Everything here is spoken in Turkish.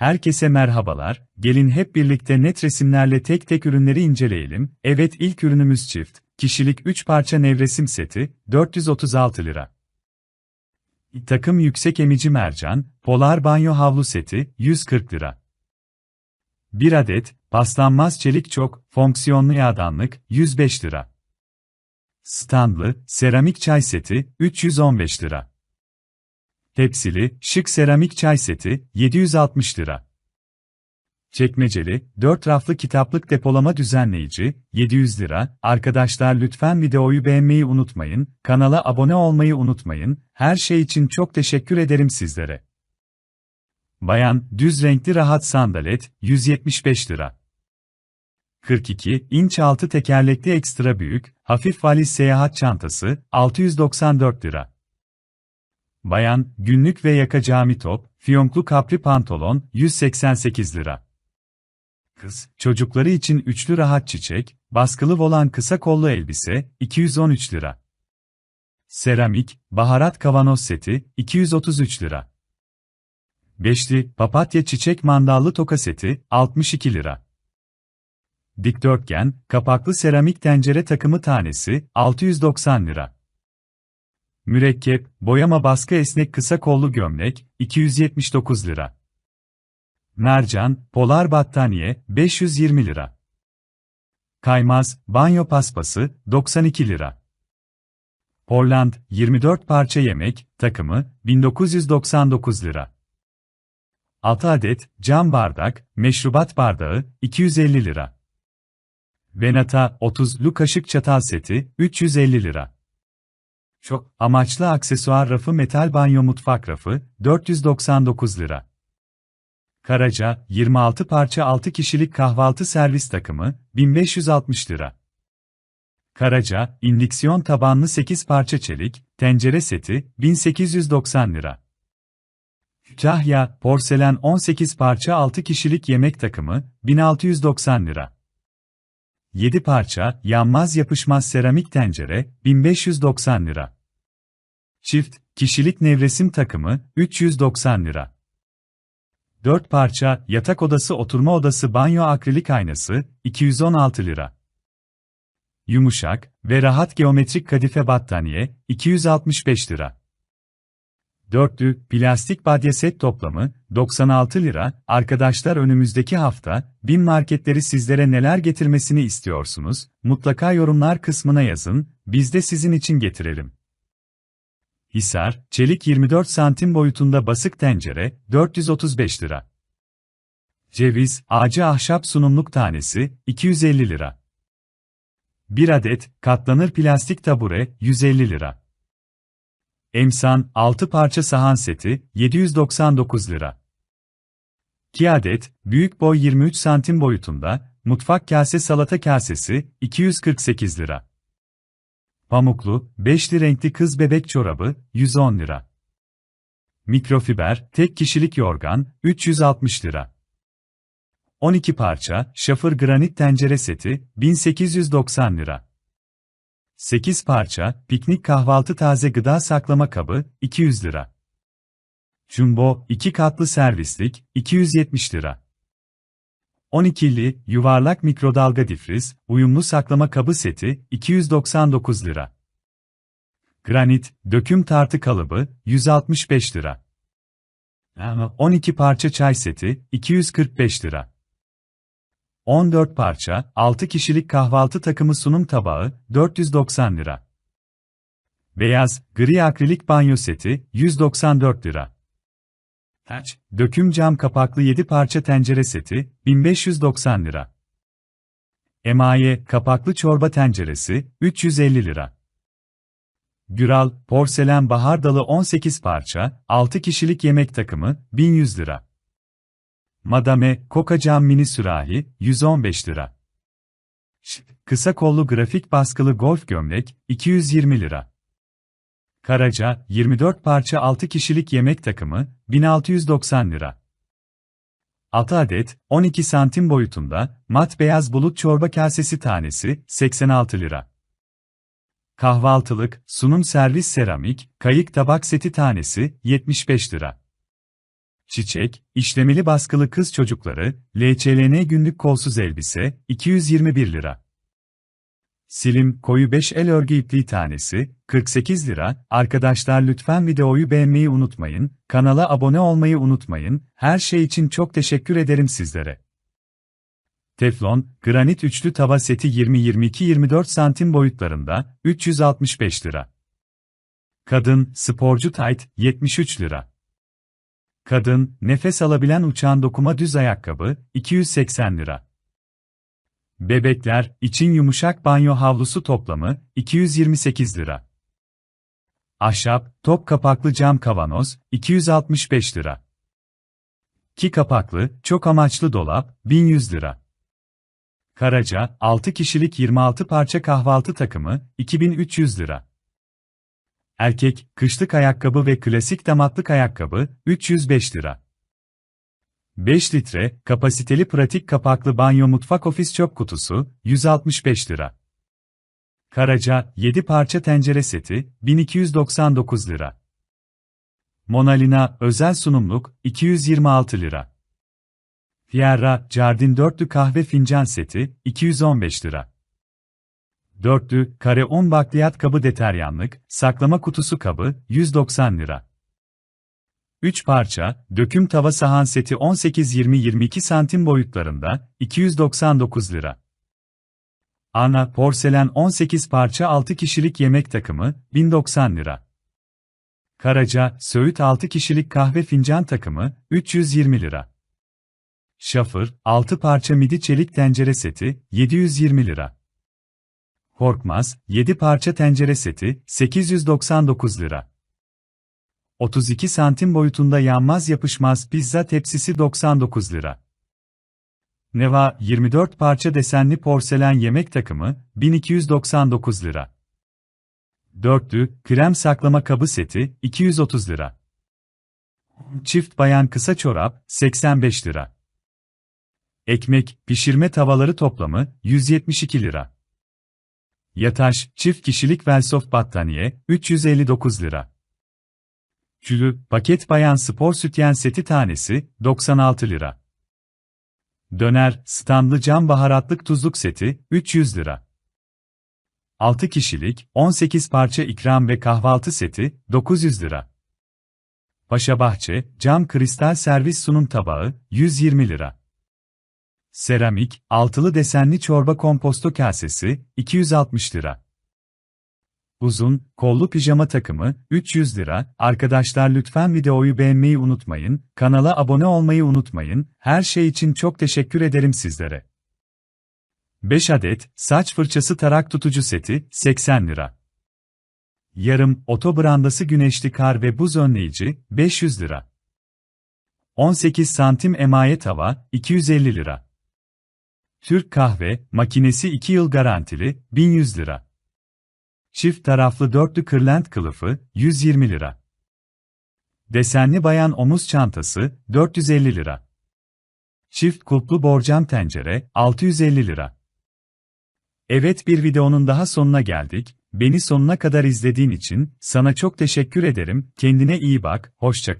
Herkese merhabalar, gelin hep birlikte net resimlerle tek tek ürünleri inceleyelim. Evet ilk ürünümüz çift, kişilik 3 parça nevresim seti, 436 lira. Takım yüksek emici mercan, polar banyo havlu seti, 140 lira. 1 adet, paslanmaz çelik çok, fonksiyonlu yağdanlık, 105 lira. Standlı, seramik çay seti, 315 lira. Tepsili, şık seramik çay seti, 760 lira. Çekmeceli, 4 raflı kitaplık depolama düzenleyici, 700 lira. Arkadaşlar lütfen videoyu beğenmeyi unutmayın, kanala abone olmayı unutmayın, her şey için çok teşekkür ederim sizlere. Bayan, düz renkli rahat sandalet, 175 lira. 42 inç altı tekerlekli ekstra büyük, hafif valiz seyahat çantası, 694 lira. Bayan, günlük ve yaka cami top, fiyonklu kapri pantolon, 188 lira. Kız, çocukları için üçlü rahat çiçek, baskılı volan kısa kollu elbise, 213 lira. Seramik, baharat kavanoz seti, 233 lira. Beşli, papatya çiçek mandallı toka seti, 62 lira. Dikdörtgen, kapaklı seramik tencere takımı tanesi, 690 lira. Mürekkep, boyama baskı esnek kısa kollu gömlek, 279 lira. Mercan, polar battaniye, 520 lira. Kaymaz, banyo paspası, 92 lira. Portland, 24 parça yemek, takımı, 1999 lira. 6 adet, cam bardak, meşrubat bardağı, 250 lira. Venata, 30'lu kaşık çatal seti, 350 lira. Çok amaçlı aksesuar rafı metal banyo mutfak rafı, 499 lira. Karaca, 26 parça 6 kişilik kahvaltı servis takımı, 1560 lira. Karaca, indiksiyon tabanlı 8 parça çelik, tencere seti, 1890 lira. Cahya, porselen 18 parça 6 kişilik yemek takımı, 1690 lira. 7 parça, yanmaz yapışmaz seramik tencere, 1590 lira. Çift, kişilik nevresim takımı, 390 lira. 4 parça, yatak odası oturma odası banyo akrilik aynası, 216 lira. Yumuşak ve rahat geometrik kadife battaniye, 265 lira. Dörtlü, plastik badye set toplamı, 96 lira. Arkadaşlar önümüzdeki hafta, bin marketleri sizlere neler getirmesini istiyorsunuz? Mutlaka yorumlar kısmına yazın, biz de sizin için getirelim. Hisar, çelik 24 santim boyutunda basık tencere, 435 lira. Ceviz, ağacı ahşap sunumluk tanesi, 250 lira. 1 adet, katlanır plastik tabure, 150 lira. Emsan, 6 parça sahan seti, 799 lira. 2 adet, büyük boy 23 santim boyutunda, mutfak kase salata kasesi, 248 lira. Pamuklu, beşli renkli kız bebek çorabı, 110 lira. Mikrofiber, tek kişilik yorgan, 360 lira. 12 parça, şafır granit tencere seti, 1890 lira. 8 parça, piknik kahvaltı taze gıda saklama kabı, 200 lira. Jumbo, 2 katlı servislik, 270 lira. 12'li, yuvarlak mikrodalga difriz, uyumlu saklama kabı seti, 299 lira. Granit, döküm tartı kalıbı, 165 lira. 12 parça çay seti, 245 lira. 14 parça, 6 kişilik kahvaltı takımı sunum tabağı, 490 lira. Beyaz, gri akrilik banyo seti, 194 lira. Taç, döküm cam kapaklı 7 parça tencere seti, 1590 lira. Emaye, kapaklı çorba tenceresi, 350 lira. Güral, porselen bahar dalı 18 parça, 6 kişilik yemek takımı, 1100 lira. Madame, koka cam mini sürahi, 115 lira. Kısa kollu grafik baskılı golf gömlek, 220 lira. Karaca, 24 parça 6 kişilik yemek takımı, 1690 lira. 6 adet, 12 santim boyutunda, mat beyaz bulut çorba kasesi tanesi, 86 lira. Kahvaltılık, sunum servis seramik, kayık tabak seti tanesi, 75 lira. Çiçek, işlemeli baskılı kız çocukları, LÇLN günlük kolsuz elbise, 221 lira. Silim, koyu 5 el örgü ipliği tanesi, 48 lira. Arkadaşlar lütfen videoyu beğenmeyi unutmayın, kanala abone olmayı unutmayın, her şey için çok teşekkür ederim sizlere. Teflon, granit üçlü tava seti 20-22-24 santim boyutlarında, 365 lira. Kadın, sporcu tayt, 73 lira. Kadın, nefes alabilen uçan dokuma düz ayakkabı, 280 lira. Bebekler, için yumuşak banyo havlusu toplamı, 228 lira. Ahşap, top kapaklı cam kavanoz, 265 lira. Ki kapaklı, çok amaçlı dolap, 1100 lira. Karaca, 6 kişilik 26 parça kahvaltı takımı, 2300 lira. Erkek, kışlık ayakkabı ve klasik damatlık ayakkabı, 305 lira. 5 litre, kapasiteli pratik kapaklı banyo mutfak ofis çöp kutusu, 165 lira. Karaca, 7 parça tencere seti, 1299 lira. Monalina, özel sunumluk, 226 lira. Fierra, Jardin dörtlü kahve fincan seti, 215 lira. Dörtlü, kare 10 bakliyat kabı deteryanlık, saklama kutusu kabı, 190 lira. 3 parça, döküm tava sahan seti 18-20-22 santim boyutlarında, 299 lira. Ana, porselen 18 parça 6 kişilik yemek takımı, 1090 lira. Karaca, Söğüt 6 kişilik kahve fincan takımı, 320 lira. Şafır, 6 parça midi çelik tencere seti, 720 lira. Korkmaz, 7 parça tencere seti, 899 lira. 32 santim boyutunda yanmaz yapışmaz pizza tepsisi 99 lira. Neva, 24 parça desenli porselen yemek takımı, 1299 lira. Dörtlü, krem saklama kabı seti, 230 lira. Çift bayan kısa çorap, 85 lira. Ekmek, pişirme tavaları toplamı, 172 lira. Yataş, çift kişilik Velsoft battaniye, 359 lira. Külü, paket bayan spor sütyen seti tanesi, 96 lira. Döner, standlı cam baharatlık tuzluk seti, 300 lira. 6 kişilik, 18 parça ikram ve kahvaltı seti, 900 lira. Paşa Bahçe, cam kristal servis sunum tabağı, 120 lira. Seramik, altılı desenli çorba komposto kasesi, 260 lira. Uzun, kollu pijama takımı, 300 lira. Arkadaşlar lütfen videoyu beğenmeyi unutmayın, kanala abone olmayı unutmayın, her şey için çok teşekkür ederim sizlere. 5 adet, saç fırçası tarak tutucu seti, 80 lira. Yarım, oto brandası güneşli kar ve buz önleyici, 500 lira. 18 santim emaye tava, 250 lira. Türk kahve, makinesi 2 yıl garantili, 1100 lira. Çift taraflı dörtlü kırlent kılıfı, 120 lira. Desenli bayan omuz çantası, 450 lira. Çift kulplu borcam tencere, 650 lira. Evet bir videonun daha sonuna geldik. Beni sonuna kadar izlediğin için sana çok teşekkür ederim. Kendine iyi bak, hoşça kal.